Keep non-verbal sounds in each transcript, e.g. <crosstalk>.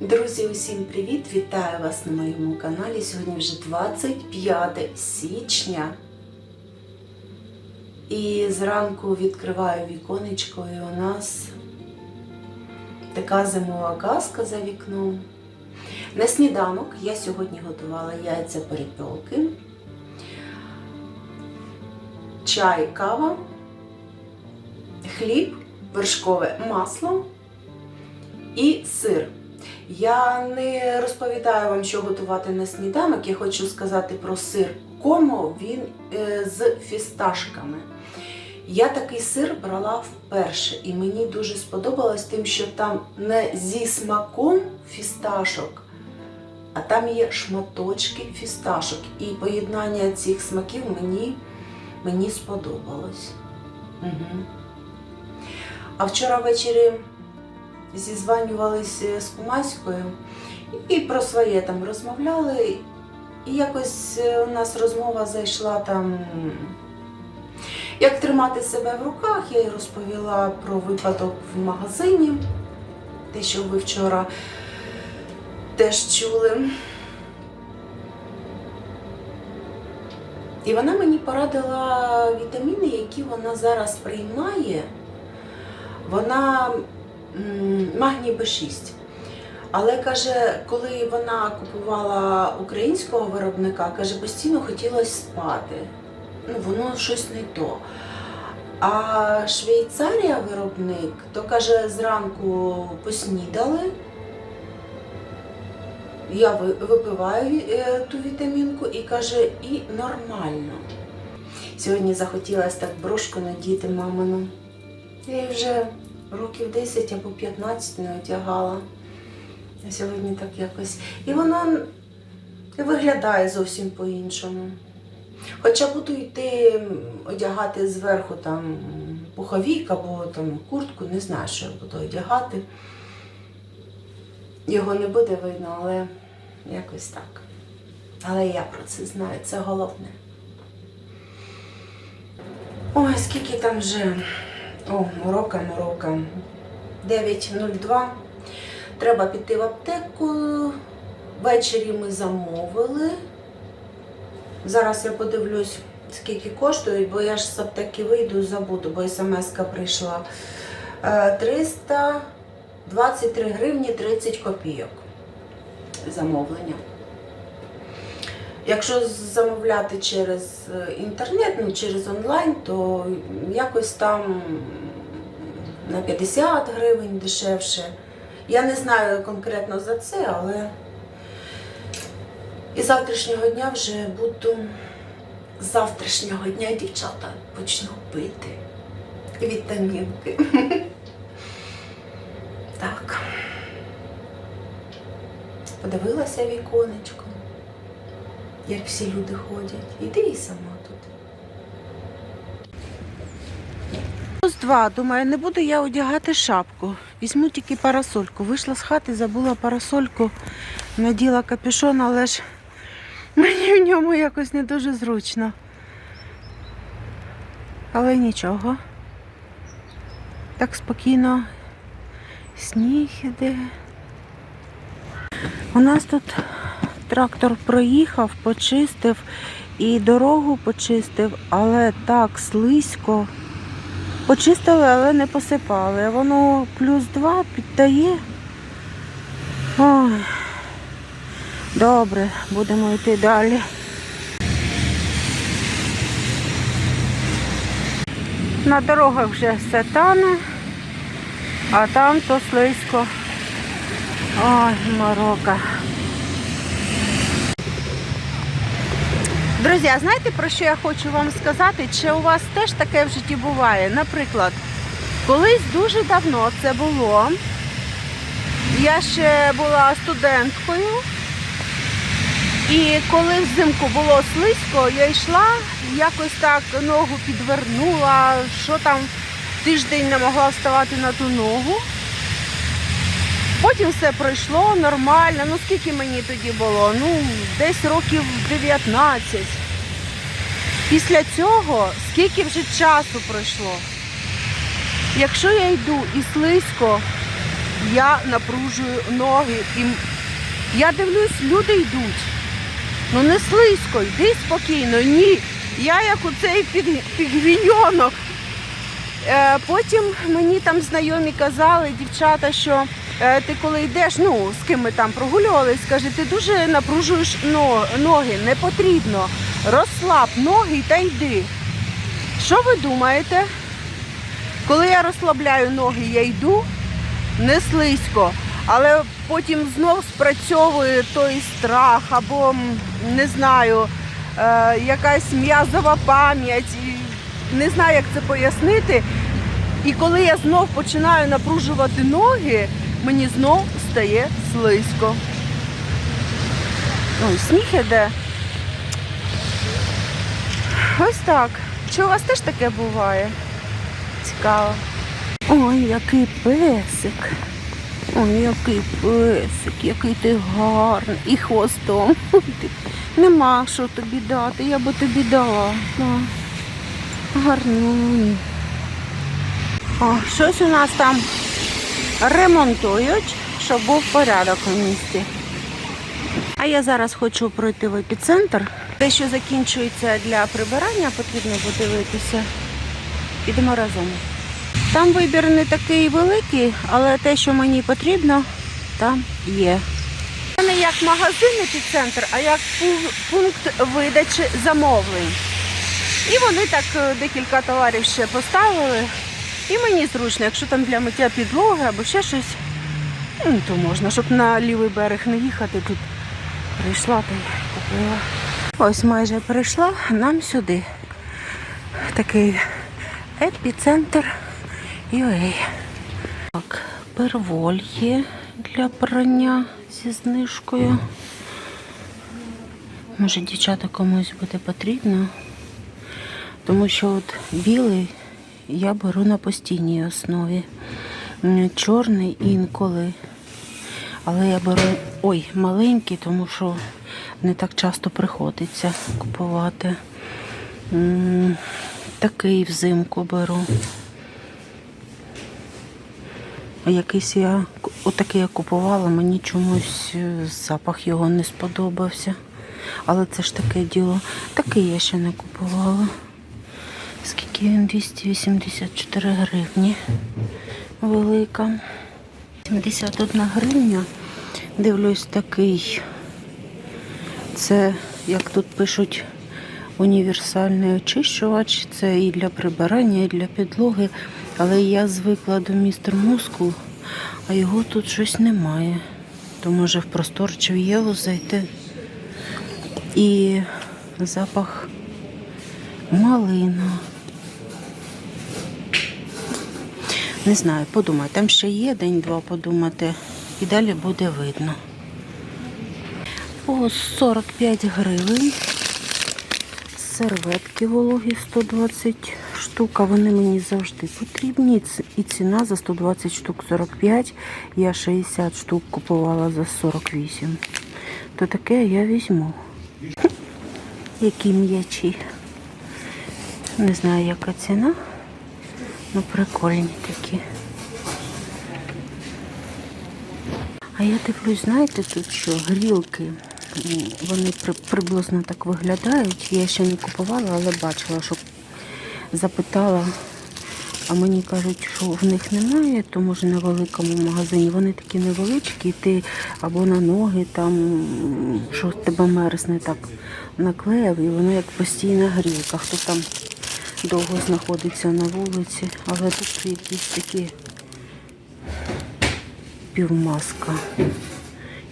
Друзі, усім привіт! Вітаю вас на моєму каналі. Сьогодні вже 25 січня. І зранку відкриваю віконечко, і у нас така зимова казка за вікном. На сніданок я сьогодні готувала яйця перепілки, чай, кава, хліб, вершкове масло і сир. Я не розповідаю вам, що готувати на сніданок. Я хочу сказати про сир комо, він е, з фісташками. Я такий сир брала вперше, і мені дуже сподобалось тим, що там не зі смаком фісташок, а там є шматочки фісташок. І поєднання цих смаків мені, мені сподобалось. Угу. А вчора ввечері зізванювалися з кумаською і про своє там розмовляли. І якось е, у нас розмова зайшла там, як тримати себе в руках. Я їй розповіла про випадок в магазині, те, що ви вчора теж чули. І вона мені порадила вітаміни, які вона зараз приймає. Вона магній Б6. Але каже, коли вона купувала українського виробника, каже, постійно хотілося спати. Ну, воно щось не то. А Швейцарія виробник, то каже, зранку поснідали. Я випиваю е, ту вітамінку і каже, і нормально. Сьогодні захотілося так брошку надіти мамину. Її вже років 10 або 15 не одягала. А сьогодні так якось. І воно виглядає зовсім по-іншому. Хоча буду йти одягати зверху там пуховік або там куртку, не знаю, що я буду одягати. Його не буде видно, але якось так. Але я про це знаю, це головне. Ой, скільки там вже. О, морока, морока. 9.02. Треба піти в аптеку. Ввечері ми замовили. Зараз я подивлюсь, скільки коштують, бо я ж з аптеки вийду, і забуду, бо смс-ка прийшла. Е, 323 гривні 30 копійок замовлення. Якщо замовляти через е, інтернет, ну через онлайн, то якось там на 50 гривень дешевше. Я не знаю конкретно за це, але і завтрашнього дня вже буду з завтрашнього дня дівчата почну пити вітамінки. Так. Подивилася віконечко, як всі люди ходять. Іди і сама тут. Плюс два. Думаю, не буду я одягати шапку. Візьму тільки парасольку. Вийшла з хати, забула парасольку, наділа капюшон, але ж мені в ньому якось не дуже зручно. Але нічого. Так спокійно сніг іде. У нас тут трактор проїхав, почистив і дорогу почистив, але так слизько. Почистили, але не посипали. Воно плюс два піддає. Ой. Добре, будемо йти далі. На дорогах вже все тане, а там то слизько. Ой, морока. Друзі, а знаєте про що я хочу вам сказати? Чи у вас теж таке в житті буває? Наприклад, колись дуже давно це було. Я ще була студенткою. І коли взимку було слизько, я йшла, якось так ногу підвернула, що там тиждень не могла вставати на ту ногу. Потім все пройшло нормально. Ну скільки мені тоді було? Ну, десь років 19. Після цього скільки вже часу пройшло. Якщо я йду і слизько, я напружую ноги. І я дивлюсь, люди йдуть. Ну не слизько, йди спокійно. Ні. Я як у цей пігвіньонок. Е, потім мені там знайомі казали, дівчата, що ти коли йдеш, ну з ким ми там прогулювались, каже, ти дуже напружуєш но- ноги, не потрібно. Розслаб ноги та йди. Що ви думаєте? Коли я розслабляю ноги, я йду не слизько, але потім знов спрацьовує той страх або не знаю, е, якась м'язова пам'ять. Не знаю, як це пояснити. І коли я знов починаю напружувати ноги, мені знов стає слизько. Ой, сніг іде. Ось так. Чи у вас теж таке буває? Цікаво. Ой, який песик. Ой, який песик, який ти гарний. І хвостом. <laughs> Нема що тобі дати, я би тобі дала. Гарнюнь. О, щось у нас там ремонтують, щоб був порядок у місті. А я зараз хочу пройти в епіцентр. Те, що закінчується для прибирання, потрібно подивитися. Підемо разом. Там вибір не такий великий, але те, що мені потрібно, там є. Це не як магазин епіцентр, а як пункт видачі замовлень. І вони так е, декілька товарів ще поставили. І мені зручно, якщо там для миття підлоги або ще щось, м, то можна, щоб на лівий берег не їхати. Тут прийшла та й купила. Ось майже прийшла нам сюди. Такий епіцентр UA. Так, перволь є для прання зі знижкою. Може, дівчата комусь буде потрібно. Тому що от білий я беру на постійній основі. Чорний інколи. Але я беру ой, маленький, тому що не так часто приходиться купувати. Такий взимку беру. Якийсь я отакий я купувала, мені чомусь е, запах його не сподобався. Але це ж таке діло. Такий я ще не купувала. Скільки 284 гривні. Велика. 71 гривня. Дивлюсь такий. Це, як тут пишуть, універсальний очищувач. Це і для прибирання, і для підлоги. Але я звикла до містер Мускул, а його тут щось немає. То може в простор чи в Єву зайти. І запах малина. Не знаю, подумай, там ще є день-два подумати, і далі буде видно. По 45 гривень. Серветки вологі 120 штук, а вони мені завжди потрібні. І ціна за 120 штук 45. Я 60 штук купувала за 48. То таке я візьму. Які м'ячі. Не знаю, яка ціна. Ну, прикольні такі. А я дивлюсь, знаєте, тут що, грілки. Вони приблизно так виглядають. Я ще не купувала, але бачила, що запитала. А мені кажуть, що в них немає, то може на великому магазині. Вони такі невеличкі, ти або на ноги, там, що тебе мерзне так наклеїв, і воно як постійна грілка. Хто там довго знаходиться на вулиці, але тут якісь такі півмаска.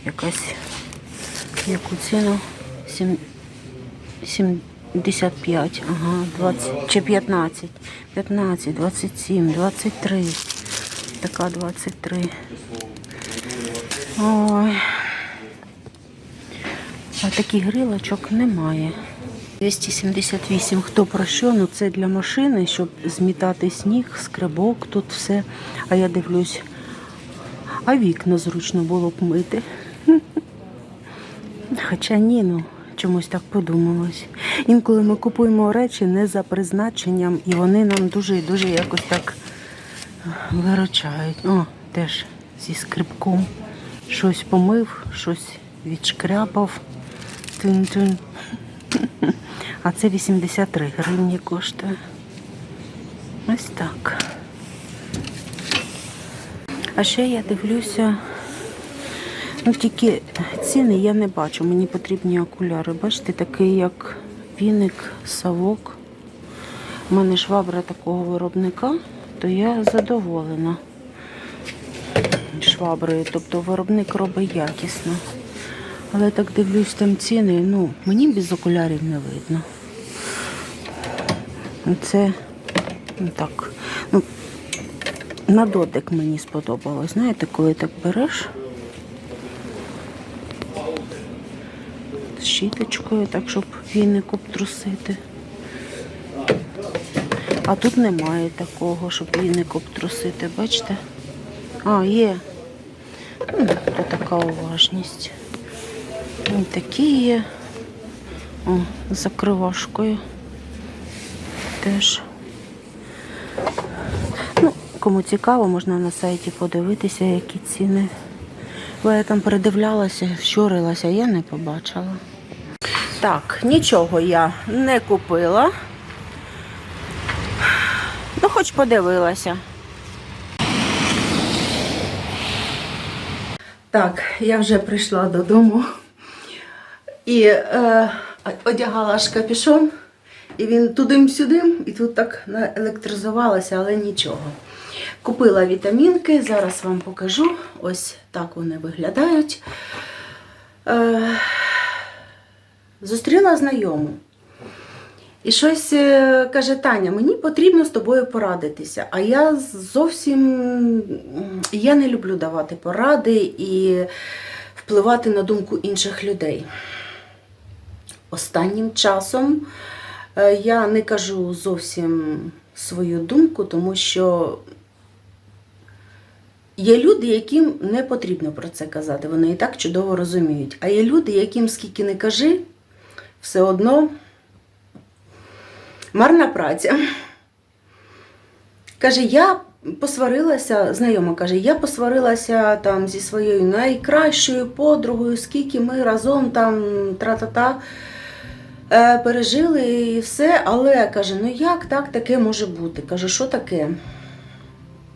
Якась яку ціну? Сім- 75, ага, 20 чи 15. 15, 27, 23. Така 23. Ой. А таких грилочок немає. 278. Хто про що? Ну це для машини, щоб змітати сніг, скребок, тут все. А я дивлюсь, а вікна зручно було б мити. <laughs> Хоча ні, ну чомусь так подумалось. Інколи ми купуємо речі не за призначенням, і вони нам дуже і дуже якось так виручають. О, теж зі скрибком. Щось помив, щось відшкряпав. Тин-тин. <laughs> А це 83 гривні коштує. Ось так. А ще я дивлюся. Ну, тільки ціни я не бачу. Мені потрібні окуляри. Бачите, такий як віник, савок. У мене швабра такого виробника, то я задоволена шваброю. Тобто виробник робить якісно. Але так дивлюсь там ціни, ну, мені без окулярів не видно. Це ну, так. Ну, на дотик мені сподобалось. Знаєте, коли так береш з щіточкою, так, щоб віник обтрусити. А тут немає такого, щоб віник обтрусити, бачите? А, є. Ну, то така уважність. Ось такі є. О, з закривашкою. Теж. Ну, кому цікаво, можна на сайті подивитися, які ціни. Бо я там передивлялася, щурилася, я не побачила. Так, нічого я не купила. Ну, хоч подивилася. Так, я вже прийшла додому і е, одягала аж капюшон, і він туди-сюди, і тут так наелектризувалося, але нічого. Купила вітамінки, зараз вам покажу. Ось так вони виглядають. Е, зустріла знайому. І щось е, каже Таня, мені потрібно з тобою порадитися. А я зовсім я не люблю давати поради і впливати на думку інших людей. Останнім часом е, я не кажу зовсім свою думку, тому що є люди, яким не потрібно про це казати. Вони і так чудово розуміють. А є люди, яким скільки не кажи, все одно. Марна праця. Каже, я посварилася, знайома каже, я посварилася там зі своєю найкращою подругою, скільки ми разом там тра-та-та е, пережили і все. Але каже, ну як так таке може бути? Каже, що таке?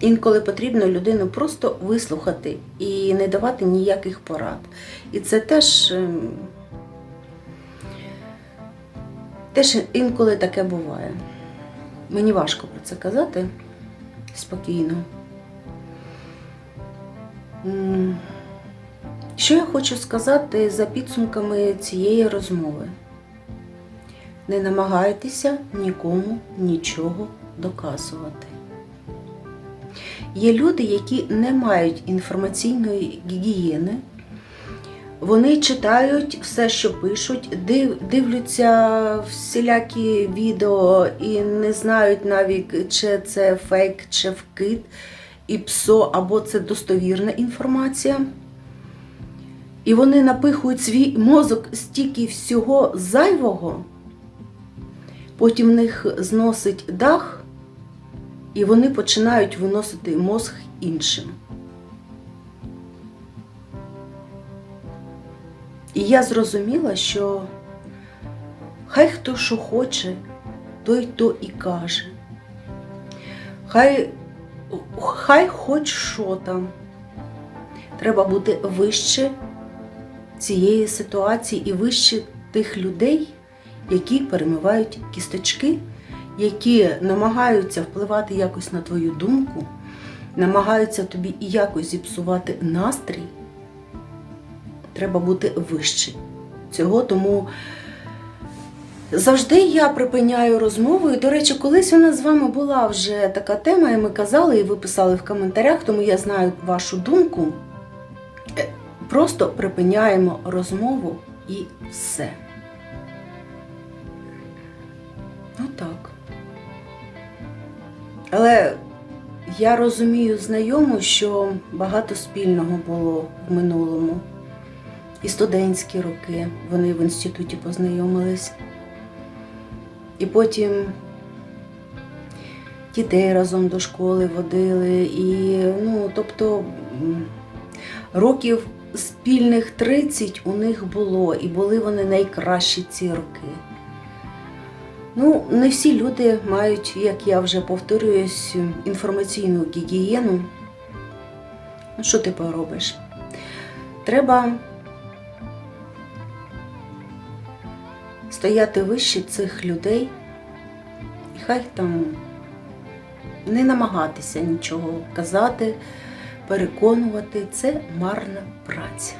Інколи потрібно людину просто вислухати і не давати ніяких порад. І це теж. ем, Теж інколи таке буває. Мені важко про це казати спокійно. Що я хочу сказати за підсумками цієї розмови? Не намагайтеся нікому нічого доказувати. Є люди, які не мають інформаційної гігієни, вони читають все, що пишуть, див, дивляться всілякі відео і не знають навіть, чи це фейк, чи вкид, і псо, або це достовірна інформація. І вони напихують свій мозок стільки всього зайвого, потім в них зносить дах, і вони починають виносити мозг іншим. І я зрозуміла, що хай хто що хоче, той то і каже. Хай, хай хоч що там. Треба бути вище цієї ситуації і вище тих людей, які перемивають кісточки, які намагаються впливати якось на твою думку, намагаються тобі і якось зіпсувати настрій треба бути вище цього. Тому завжди я припиняю розмову. І, до речі, колись у нас з вами була вже така тема, і ми казали, і ви писали в коментарях, тому я знаю вашу думку. Е, Просто припиняємо розмову і все. Але я розумію знайому, що багато спільного було в минулому і студентські роки. Вони в інституті познайомились. І потім дітей разом до школи водили. І, ну, тобто, років спільних 30 у них було, і були вони найкращі ці роки. Ну, не всі люди мають, як я вже повторююсь, інформаційну гігієну. Ну, Що ти поробиш? Треба стояти вище цих людей, і хай там не намагатися нічого казати, переконувати. Це марна праця.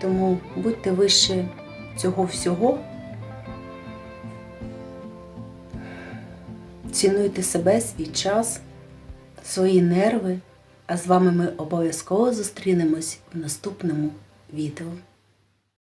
Тому будьте вище цього всього. Цінуйте себе, свій час, свої нерви. А з вами ми обов'язково зустрінемось в наступному відео.